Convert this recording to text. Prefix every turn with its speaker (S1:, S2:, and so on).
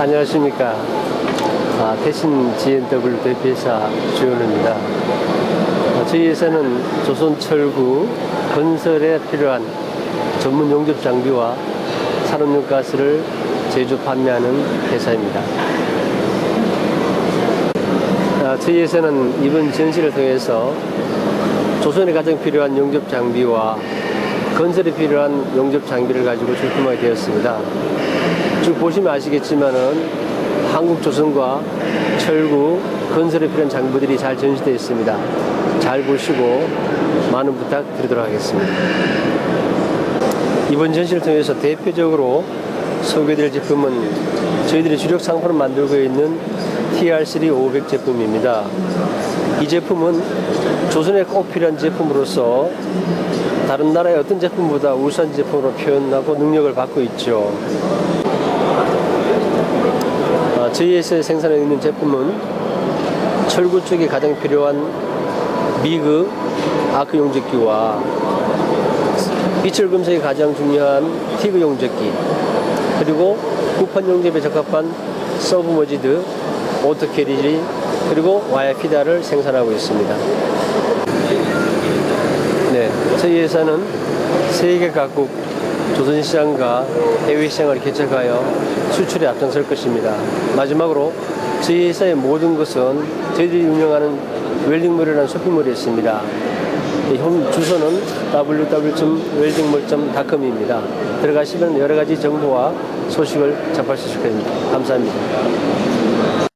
S1: 안녕하십니까. 아, 대신 GNW 대표이사 주현우입니다. 아, 저희 회사는 조선철구 건설에 필요한 전문 용접 장비와 산업용 가스를 제조 판매하는 회사입니다. 아, 저희 회사는 이번 전시를 통해서 조선에 가장 필요한 용접 장비와 건설에 필요한 용접 장비를 가지고 출품하게 되었습니다. 쭉 보시면 아시겠지만은 한국 조선과 철구 건설에 필요한 장비들이 잘 전시되어 있습니다. 잘 보시고 많은 부탁 드리도록 하겠습니다. 이번 전시를 통해서 대표적으로 소개드릴 제품은 저희들이 주력 상품을 만들고 있는 TR3 500 제품입니다. 이 제품은 조선에 꼭 필요한 제품으로서 다른 나라의 어떤 제품보다 우수한 제품으로 표현하고 능력을 받고 있죠. 아, 저희 회사에 생산하고 있는 제품은 철구 쪽에 가장 필요한 미그 아크 용접기와 빛을 금속에 가장 중요한 티그 용접기 그리고 구판 용접에 적합한 서브 머지드 오토 캐리지 그리고 와이어 피다를 생산하고 있습니다. 네, 저희 회사는 세계 각국 조선시장과 해외 시장을 개척하여 수출에 앞장설 것입니다. 마지막으로 저희 회사의 모든 것은 저희들이 운영하는 웰딩몰이라는 쇼핑몰이 있습니다. 이홈 주소는 www.weldingmall.com입니다. 들어가시면 여러 가지 정보와 소식을 접할 수 있을 겁니다. 감사합니다.